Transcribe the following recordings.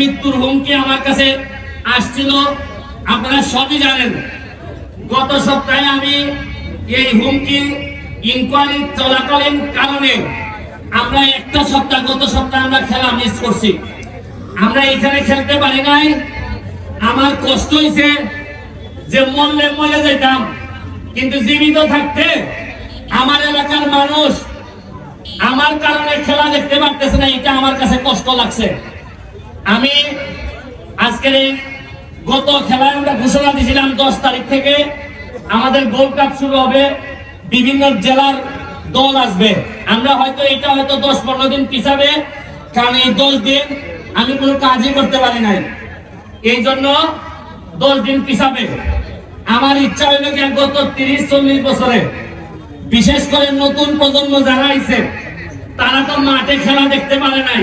মৃত্যুর হুমকি আমার কাছে আসছিল, আপনারা সবই জানেন। গত সপ্তাহে আমি এই হুমকি ইনকোয়ারি চলাকালীন কারণে আমরা একটা সপ্তাহ, গত সপ্তাহে আমরা খেলা মিস করছি। আমরা এখানে খেলতে পারি নাই। আমার কষ্ট হয়েছে যে মরলে মরে যেতাম, কিন্তু জীবিত থাকতে আমার এলাকার মানুষ আমার কারণে খেলা দেখতে পারতেছে না, এটা আমার কাছে কষ্ট লাগছে। আমি আজকের এই গত খেলায় আমরা ঘোষণা দিয়েছিলাম দশ তারিখ থেকে আমাদের গোল্ড কাপ শুরু হবে, বিভিন্ন জেলার দল আসবে। আমরা হয়তো এটা হয়তো দশ পনেরো দিন পিছাবে, কারণ এই দশ দিন আমি কোনো কাজই করতে পারি নাই। এই জন্য দশ দিন পিছাবে। আমার ইচ্ছা হইল কি গত তিরিশ, চল্লিশ বছরে, বিশেষ করে নতুন প্রজন্ম যারা আইছে, তারা তো মাঠে খেলা দেখতে পারে নাই।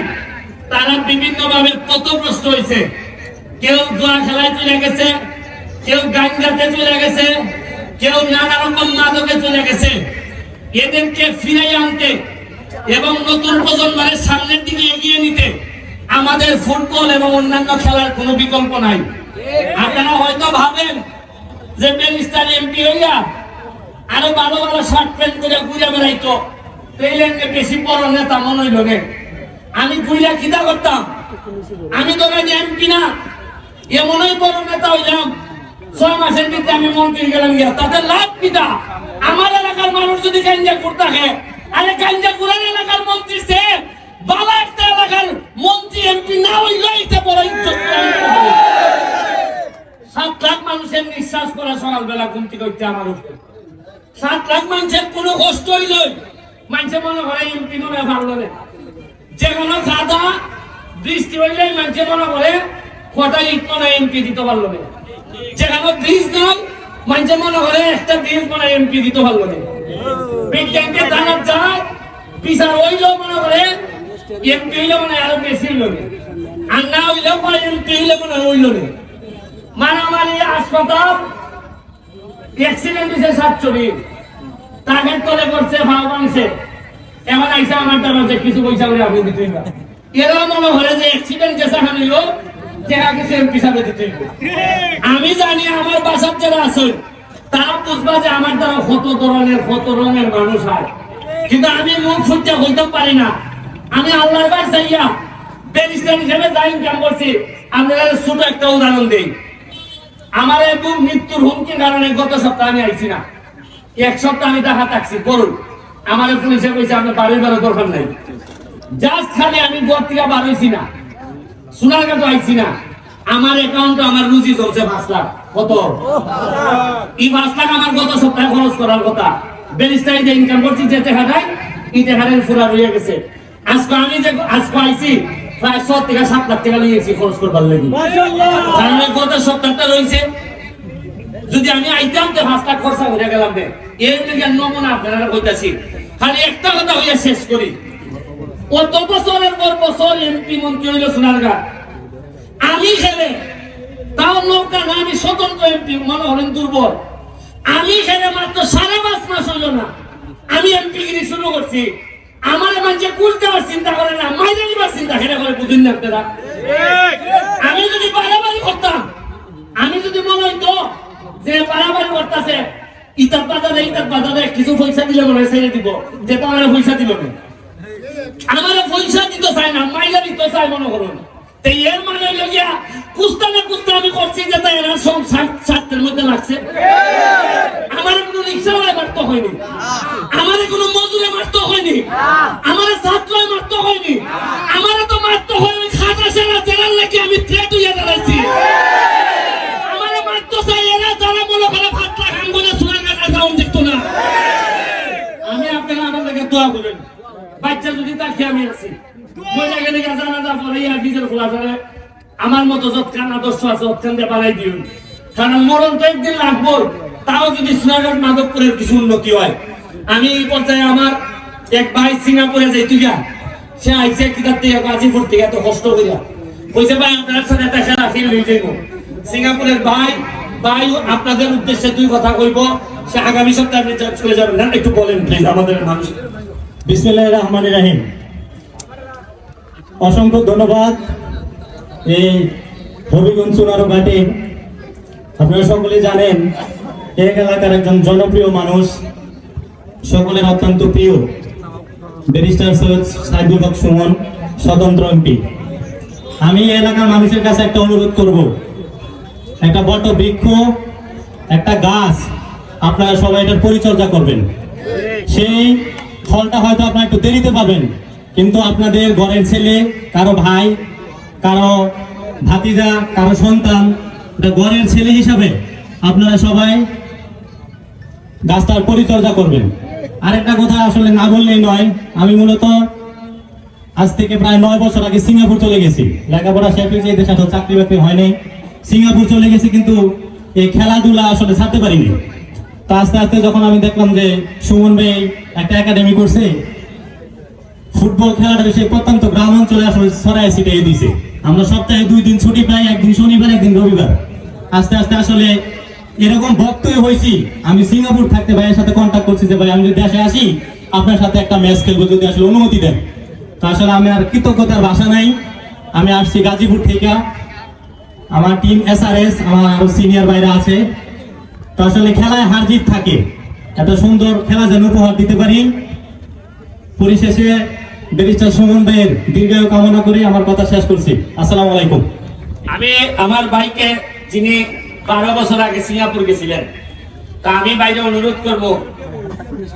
তারা বিভিন্ন ভাবে কত প্রশ্ন হয়েছে। কেউ জোয়া খেলায় চলে গেছে, কেউ গাঞ্জাতে চলে গেছে, কেউ নানা রকম মাদকে চলে গেছে। এদেরকে ফিরে আনতে এবং নতুন প্রজন্মের সামনের দিকে এগিয়ে নিতে আমাদের ফুটবল এবং অন্যান্য খেলার কোনো বিকল্প নাই। আপনারা হয়তো ভাবেন যে ব্যারিস্টার এমপি হইয়া আরও ভালো ভালো শার্ট প্যান্ট করে ঘুরে বেড়াইতো। বেশি বড় নেতা মনে হইল আমি ঘুরিয়া খিদা করতাম। আমি তো এমপি না। এমনই বড় নেতা হইলাম ছয় মাসের ভিতরে আমি মন্ত্রী গেলাম গিয়া। তাতে লাভ পিতা আমার এলাকার মানুষ যদি গাঞ্জা থাকে, আরে গাঞ্জা কুড়ার এলাকার মন্ত্রী সে। বালা একটা এলাকার মন্ত্রী, এমপি না হইলে এটা বড় ইজ্জত। সাত লাখ মানুষের নিঃশ্বাস করা সকালবেলা ঘুম থেকে উঠতে আমার উপরে। সাত লাখ মানুষের কোনো কষ্ট হইল মানুষের মনে করে, এমপি মনে ভালো না যে কোনো খাদা বৃষ্টি হইলে মানুষে মনে করে কটা ইট মনে এমপি দিতে পারল না। যেখানে ব্রিজ নাই মানুষে মনে করে একটা ব্রিজ মনে এমপি দিতে পারল না। বিজ্ঞানকে জানার যায় বিচার হইলেও মনে করে এমপি হইলে মনে আরও বেশি হইল না। আর না হইলেও পরে এমপি হইলে মনে হইল না। মারামারি, হাসপাতাল অ্যাক্সিডেন্ট হয়েছে সাতচল্লিশ। টার্গেট করে করছে ভাও এবার আইসা আমার দ্বারা যে কিছু পয়সা করে আপনি দিতেই না এরা মনে হয় যে অ্যাক্সিডেন্ট হিসাবে দিতে আমি জানি আমার বাসার যারা আছে, তারা বুঝবা যে আমার দ্বারা কত ধরনের, কত রঙের মানুষ হয়। কিন্তু আমি মুখ ফুটতে বলতে পারি না। আমি আল্লাহর বার চাইয়া ব্যারিস্টার হিসেবে যা করছি। আপনারা ছোট একটা উদাহরণ দিই। আমার একটু মৃত্যুর হুমকির কারণে গত সপ্তাহে আমি আইছি না। এক সপ্তাহ আমি দেখা থাকছি করুন আমার পুলিশে কইছে আপনার বাড়ির বেরো দরকার নাই। জাস্ট খালি আমি ঘর থেকে বার হইছি না। সোনার কাছে আইছি না। আমার অ্যাকাউন্টে আমার রুজি চলছে পাঁচ লাখ। কত? এই পাঁচ লাখ আমার গত সপ্তাহে খরচ করার কথা। ব্যারিস্টারি যে ইনকাম করছি যে দেখা যায় এই দেখারের ফুরা রয়ে গেছে। আজকে আমি যে আজকে আইছি প্রায় ছ থেকে সাত লাখ টাকা নিয়েছি খরচ করবার লাগি। কারণ এই গত সপ্তাহটা রয়েছে যদি আমি আইতাম তো পাঁচ খরচা করে গেলাম রে। এর থেকে নমুনা আপনারা কইতাছি খালি একটা কথা হইয়া শেষ করি। কত বছরের পর বছর এমপি মন্ত্রী হইল সোনারগাঁ আমি খেলে তাও নৌকা না আমি স্বতন্ত্র এমপি মনে হলেন দুর্বল। আমি খেলে মাত্র সাড়ে পাঁচ মাস হইল না। আমি এমপি গিরি শুরু করছি। আমার মানুষে কুল দেওয়ার চিন্তা করে না মাইনে নিবার চিন্তা সেটা করে বুঝুন না আপনারা। আমি যদি বাড়াবাড়ি করতাম আমি যদি মনে হইতো যে বাড়াবাড়ি করতেছে, ইতার বাজারে ইতার বাজারে কিছু পয়সা দিলে হয় ছেড়ে দিব। যে তোমার পয়সা দিল না আমার পয়সা দিতে চাই না মাইলা দিতে চাই মনে করুন। এর মানে হইল গিয়া কুস্তা না কুস্তা আমি করছি যে তাই এরা সব সাতের মধ্যে লাগছে। আমার কোনো রিক্সাওয়ালা মারতে হয়নি। আমার কোনো মজুরে মারতে হয়নি। আমার ছাত্র আমার মতো যৎখান আদর্শ আছে দিয়ে পালাই দিন কারণ মরণ তো একদিন লাগবো, তাও যদি সোনাঘাট মাধবপুরের কিছু উন্নতি হয়। আমি এই পর্যায়ে আমার এক ভাই সিঙ্গাপুরে যাই তুই সে আইসে কিতাব থেকে গাজীপুর থেকে এত কষ্ট করিয়া। কইছে, ভাই, আপনার সাথে একটা খেলা খেলে হয়ে যাইব। সিঙ্গাপুরের ভাই ভাই, আপনাদের উদ্দেশ্যে দুই কথা কইব, সে আগামী সপ্তাহে আপনি চলে যাবেন। না একটু বলেন প্লিজ আমাদের মানুষ। বিসমিল্লাহ রহমান রাহিম। অসংখ্য ধন্যবাদ এই হবিগঞ্জ চুনারো ঘাটে। আপনারা সকলে জানেন এক এলাকার একজন জনপ্রিয় মানুষ, সকলের অত্যন্ত প্রিয়, ব্যারিস্টার সৈয়দ সাইদুল হক সুমন, স্বতন্ত্র এমপি। আমি এই এলাকার মানুষের কাছে একটা অনুরোধ করব। একটা বট বৃক্ষ, একটা গাছ, আপনারা সবাই এটার পরিচর্যা করবেন। সেই ফলটা হয়তো আপনারা একটু দেরিতে পাবেন, কিন্তু আপনাদের ঘরের ছেলে, কারও ভাই, কারও ভাতিজা, কারও সন্তান ঘরের ছেলে হিসাবে আপনারা সবাই গাছটার পরিচর্যা করবেন। আরেকটা কথা আসলে না বললেই নয়, আমি মূলত আজ থেকে প্রায় নয় বছর আগে সিঙ্গাপুর চলে গেছি। লেখাপড়া শেষ হয়েছে এদের সাথে চাকরি বাকরি হয়নি। সিঙ্গাপুর চলে গেছি, কিন্তু এই খেলাধুলা আসলে ছাড়তে পারিনি। আস্তে আস্তে যখন আমি দেখলাম যে সুমন ভাই একটা একাডেমি করছে, ফুটবল খেলাটা বেশি প্রত্যন্ত গ্রাম অঞ্চলে আসলে ছড়াই ছিটিয়ে দিছে আমরা সপ্তাহে দুই দিন ছুটি পাই, একদিন শনিবার, একদিন রবিবার। আস্তে আস্তে আসলে এরকম ভক্তই হয়েছি, আমি সিঙ্গাপুর থাকতে ভাইয়ের সাথে কন্ট্যাক্ট করছি যে, ভাই, আমি যদি দেশে আসি, আপনার সাথে একটা ম্যাচ খেলব যদি আসলে অনুমতি দেন। তো আসলে আমি আর কৃতজ্ঞতার ভাষা নাই, আমি আসছি গাজীপুর থেকে। আমার টিম এস আর এস আমার আরও সিনিয়র বাইরে আছে। তো আসলে খেলায় হার জিত থাকে। এত সুন্দর খেলা যেন উপহার দিতে পারি। পরিশেষে ব্যারিস্টার সুমন ভাইয়ের দীর্ঘায়ু কামনা করে আমার কথা শেষ করছি। আসসালামু আলাইকুম। আমি আমার ভাইকে যিনি বারো বছর আগে সিঙ্গাপুর গেছিলেন তা আমি বাইরে অনুরোধ করব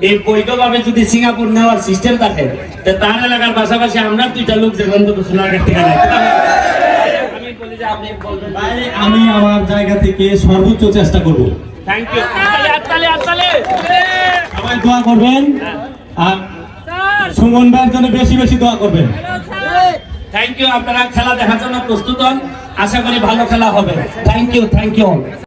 এই বৈধভাবে যদি সিঙ্গাপুর নেওয়ার সিস্টেম থাকে তা তার এলাকার পাশাপাশি আমরা দুইটা লোক যে বন্ধ সোনার থেকে আমি আমার জায়গা থেকে সর্বোচ্চ চেষ্টা করব। থ্যাংক ইউ আত্তালে আত্তালে সবাই দোয়া করবেন। আর সুমন ভাইয়ের জন্য বেশি বেশি দোয়া করবেন। থ্যাংক ইউ আপনারা খেলা দেখার জন্য প্রস্তুত হন। আশা করি ভালো খেলা হবে। Thank you thank you